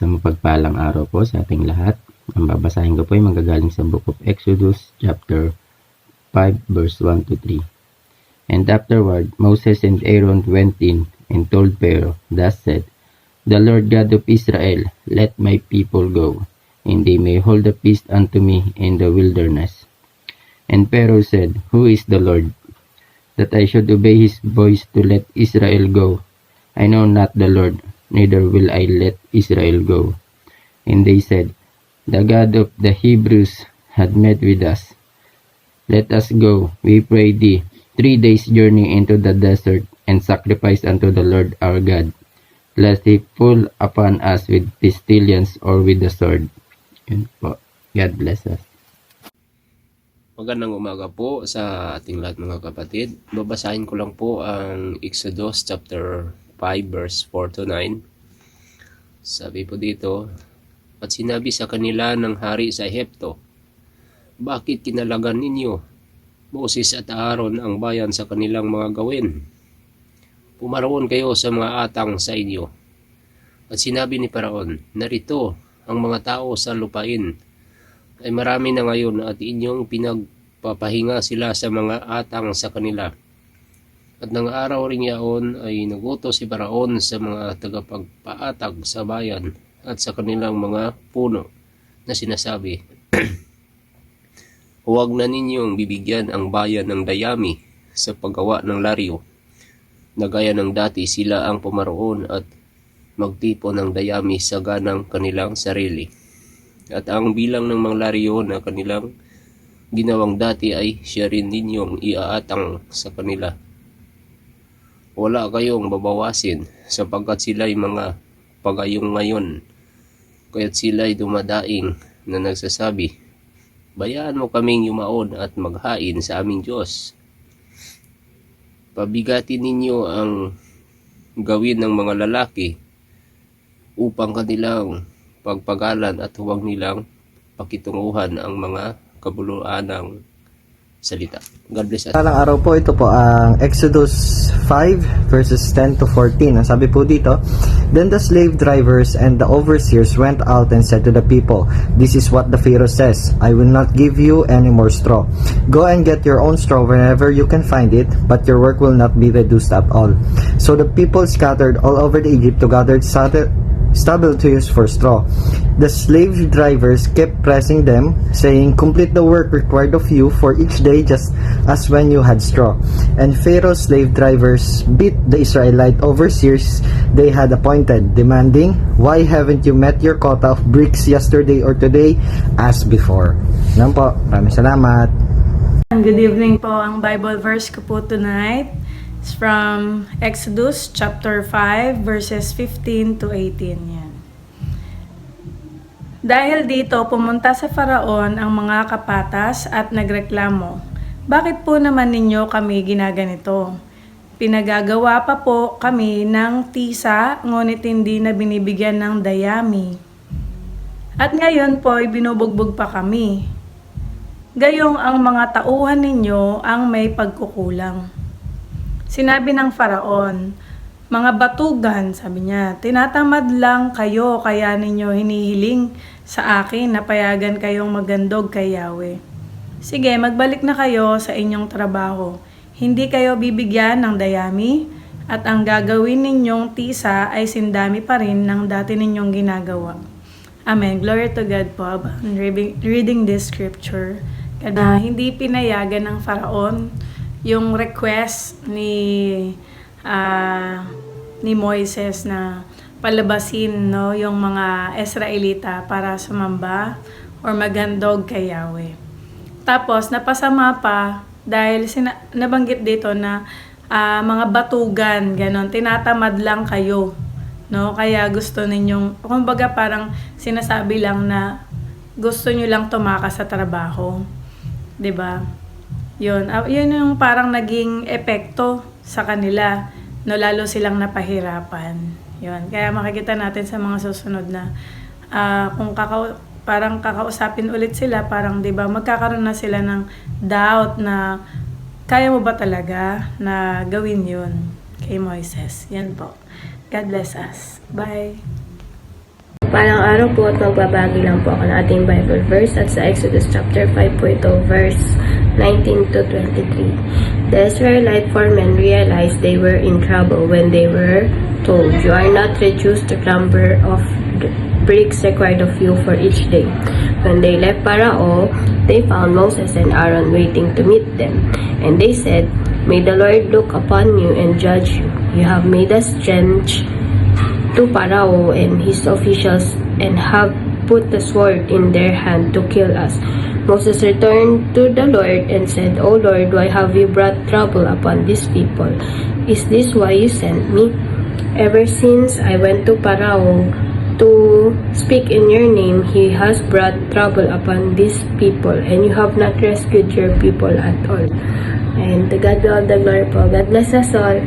Sa mapagpalang araw po sa ating lahat. Ang babasahin ko po ay magagaling sa Book of Exodus chapter 5 verse 1 to 3. And afterward Moses and Aaron went in and told Pharaoh, thus said, The Lord God of Israel, let my people go, and they may hold a feast unto me in the wilderness. And Pharaoh said, Who is the Lord? That I should obey his voice to let Israel go. I know not the Lord, neither will I let Israel go. And they said, The God of the Hebrews had met with us. Let us go, we pray thee, three days' journey into the desert, and sacrifice unto the Lord our God, lest he fall upon us with pestilence or with the sword. Yun po. God bless us. Magandang umaga po sa ating lahat mga kapatid. Babasahin ko lang po ang Exodus chapter 5 verse 4 to 9. Sabi po dito, At sinabi sa kanila ng hari sa Hepto, Bakit kinalagan ninyo, Moses at Aaron ang bayan sa kanilang mga gawin? Pumaroon kayo sa mga atang sa inyo. At sinabi ni Paraon, Narito ang mga tao sa lupain ay marami na ngayon at inyong pinagpapahinga sila sa mga atang sa kanila. At ng araw rin yaon ay nagutos si Paraon sa mga tagapagpaatag sa bayan at sa kanilang mga puno na sinasabi, Huwag na ninyong bibigyan ang bayan ng dayami sa paggawa ng laryo, na gaya ng dati sila ang pumaroon at magtipo ng dayami sa ganang kanilang sarili at ang bilang ng mga laryo na kanilang ginawang dati ay siya rin ninyong iaatang sa kanila. Wala kayong babawasin sapagkat sila'y mga pagayong ngayon, kaya't sila'y dumadaing na nagsasabi, Bayaan mo kaming yumaon at maghain sa aming Diyos. Pabigatin ninyo ang gawin ng mga lalaki upang kanilang pagpagalan at huwag nilang pakitunguhan ang mga kabuluan ng salita. God bless us. Talang araw po, ito po ang Exodus 5 verses 10 to 14. Ang sabi po dito, Then the slave drivers and the overseers went out and said to the people, This is what the Pharaoh says, I will not give you any more straw. Go and get your own straw wherever you can find it, but your work will not be reduced at all. So the people scattered all over the Egypt to gather stubble to use for straw. The slave drivers kept pressing them, saying, Complete the work required of you for each day just as when you had straw. And Pharaoh's slave drivers beat the Israelite overseers they had appointed, demanding, Why haven't you met your quota of bricks yesterday or today as before? Yan po. Maraming salamat. Good evening po. Ang Bible verse ko po tonight is from Exodus chapter 5 verses 15 to 18. Yan. Dahil dito, pumunta sa Faraon ang mga kapatas at nagreklamo, Bakit po naman ninyo kami ginaganito? Pinagagawa pa po kami ng tisa, ngunit hindi na binibigyan ng dayami. At ngayon po ay binubugbog pa kami. Gayong ang mga tauhan ninyo ang may pagkukulang. Sinabi ng Faraon, mga batugan, sabi niya, tinatamad lang kayo kaya ninyo hinihiling sa akin na payagan kayong magandog kay Yahweh. Sige, magbalik na kayo sa inyong trabaho. Hindi kayo bibigyan ng dayami at ang gagawin ninyong tisa ay sindami pa rin ng dati ninyong ginagawa. Amen. Glory to God po. Reading, this scripture. Na hindi pinayagan ng Faraon yung request ni ah, ni Moises na palabasin no yung mga Israelita para sumamba or magandog kay Yahweh. Tapos napasama pa dahil sina- nabanggit dito na ah, mga batugan, ganon, tinatamad lang kayo. No? Kaya gusto ninyong, kumbaga parang sinasabi lang na gusto nyo lang tumakas sa trabaho. 'Di ba? Yun, ah, yun yung parang naging epekto sa kanila, no lalo silang napahirapan. Yun, kaya makikita natin sa mga susunod na ah, kung kakau parang kakausapin ulit sila, parang 'di ba, magkakaroon na sila ng doubt na kaya mo ba talaga na gawin yun kay Moises. Yan po. God bless us. Bye. Mapagpalang araw po at magbabagi lang po ako ng ating Bible verse at sa Exodus chapter 5 po ito, verse 19 to 23. The Israelite foremen realized they were in trouble when they were told, You are not reduced to number of bricks required of you for each day. When they left Parao, they found Moses and Aaron waiting to meet them. And they said, May the Lord look upon you and judge you. You have made us strange to Parao and his officials and have put the sword in their hand to kill us. Moses returned to the Lord and said, O Lord, why have you brought trouble upon these people? Is this why you sent me? Ever since I went to Parao to speak in your name, he has brought trouble upon these people, and you have not rescued your people at all. And to God be all the glory po. God bless us all.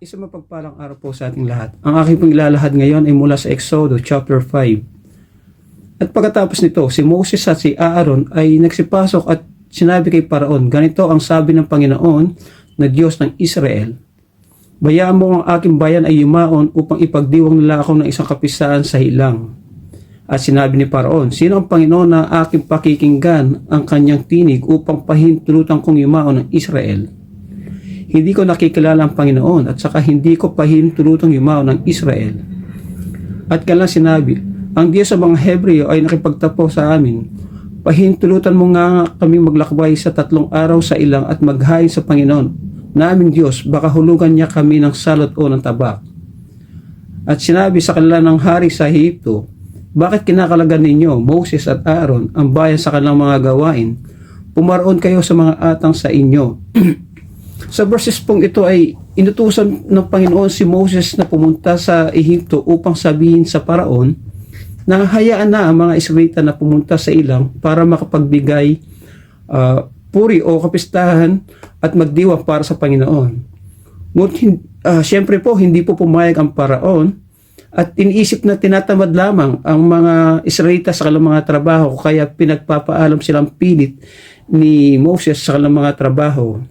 Isang mapagpalang araw po sa ating lahat. Ang aking pong ilalahad ngayon ay mula sa Exodus chapter 5. At pagkatapos nito, si Moses at si Aaron ay nagsipasok at sinabi kay Paraon, ganito ang sabi ng Panginoon na Diyos ng Israel. Bayaan mo ang aking bayan ay yumaon upang ipagdiwang nila ako ng isang kapisaan sa hilang. At sinabi ni Paraon, sino ang Panginoon na aking pakikinggan ang kanyang tinig upang pahintulutan kong yumaon ng Israel? Hindi ko nakikilala ang Panginoon at saka hindi ko pahintulutang yumaw ng Israel. At kailan sinabi, ang Diyos sa mga Hebreo ay nakipagtapo sa amin. Pahintulutan mo nga kami maglakbay sa tatlong araw sa ilang at maghain sa Panginoon. Naming Diyos, baka hulugan niya kami ng salot o ng tabak. At sinabi sa kanila ng hari sa Ehipto, bakit kinakalagan ninyo, Moses at Aaron, ang bayan sa kanilang mga gawain? Pumaroon kayo sa mga atang sa inyo. Sa verses pong ito ay inutusan ng Panginoon si Moses na pumunta sa Ehipto upang sabihin sa paraon na hayaan na ang mga Israelita na pumunta sa ilang para makapagbigay ah, puri o kapistahan at magdiwa para sa Panginoon. Ngunit ah, syempre po hindi po pumayag ang paraon at iniisip na tinatamad lamang ang mga Israelita sa kanilang mga trabaho kaya pinagpapaalam silang pilit ni Moses sa kanilang mga trabaho.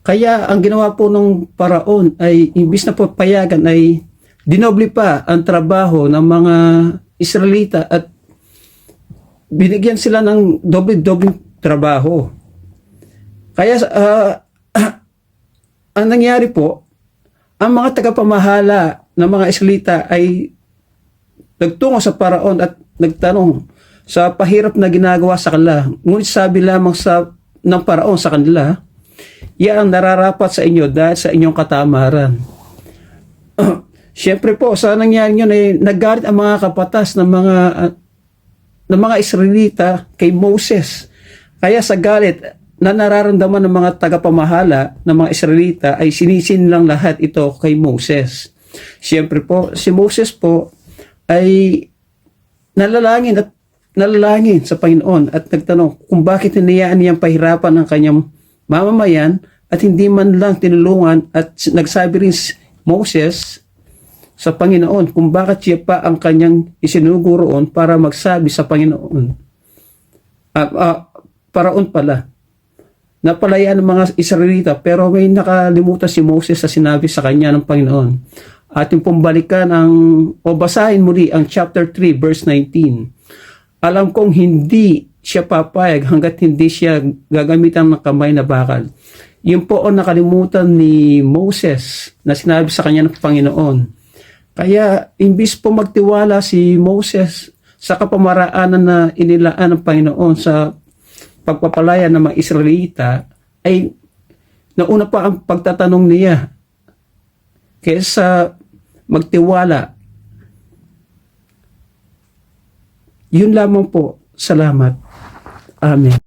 Kaya ang ginawa po ng paraon ay imbis na po payagan ay dinoble pa ang trabaho ng mga Israelita at binigyan sila ng doble-doble trabaho. Kaya ah, ang nangyari po, ang mga tagapamahala ng mga Israelita ay nagtungo sa paraon at nagtanong sa pahirap na ginagawa sa kanila. Ngunit sabi lamang sa ng paraon sa kanila, yan ang nararapat sa inyo dahil sa inyong katamaran. Siyempre po, sa nangyari yun ay naggalit ang mga kapatas ng mga uh, ng mga Israelita kay Moses. Kaya sa galit na nararamdaman ng mga tagapamahala ng mga Israelita ay sinisin lang lahat ito kay Moses. Siyempre po, si Moses po ay nalalangin at nalalangin sa Panginoon at nagtanong kung bakit hinayaan niyang pahirapan ang kanyang mamamayan at hindi man lang tinulungan at nagsabi rin si Moses sa Panginoon kung bakit siya pa ang kanyang isinugoroon para magsabi sa Panginoon. Ah, ah, paraon pala. Napalayaan ng mga Israelita pero may nakalimutan si Moses sa sinabi sa kanya ng Panginoon. Ating pong balikan ang o basahin muli ang chapter 3 verse 19. Alam kong hindi siya papayag hanggat hindi siya gagamitan ng kamay na bakal. Yun po ang nakalimutan ni Moses na sinabi sa kanya ng Panginoon. Kaya imbis po magtiwala si Moses sa kapamaraanan na inilaan ng Panginoon sa pagpapalaya ng mga Israelita, ay nauna pa ang pagtatanong niya kaysa magtiwala. Yun lamang po. Salamat. Amen.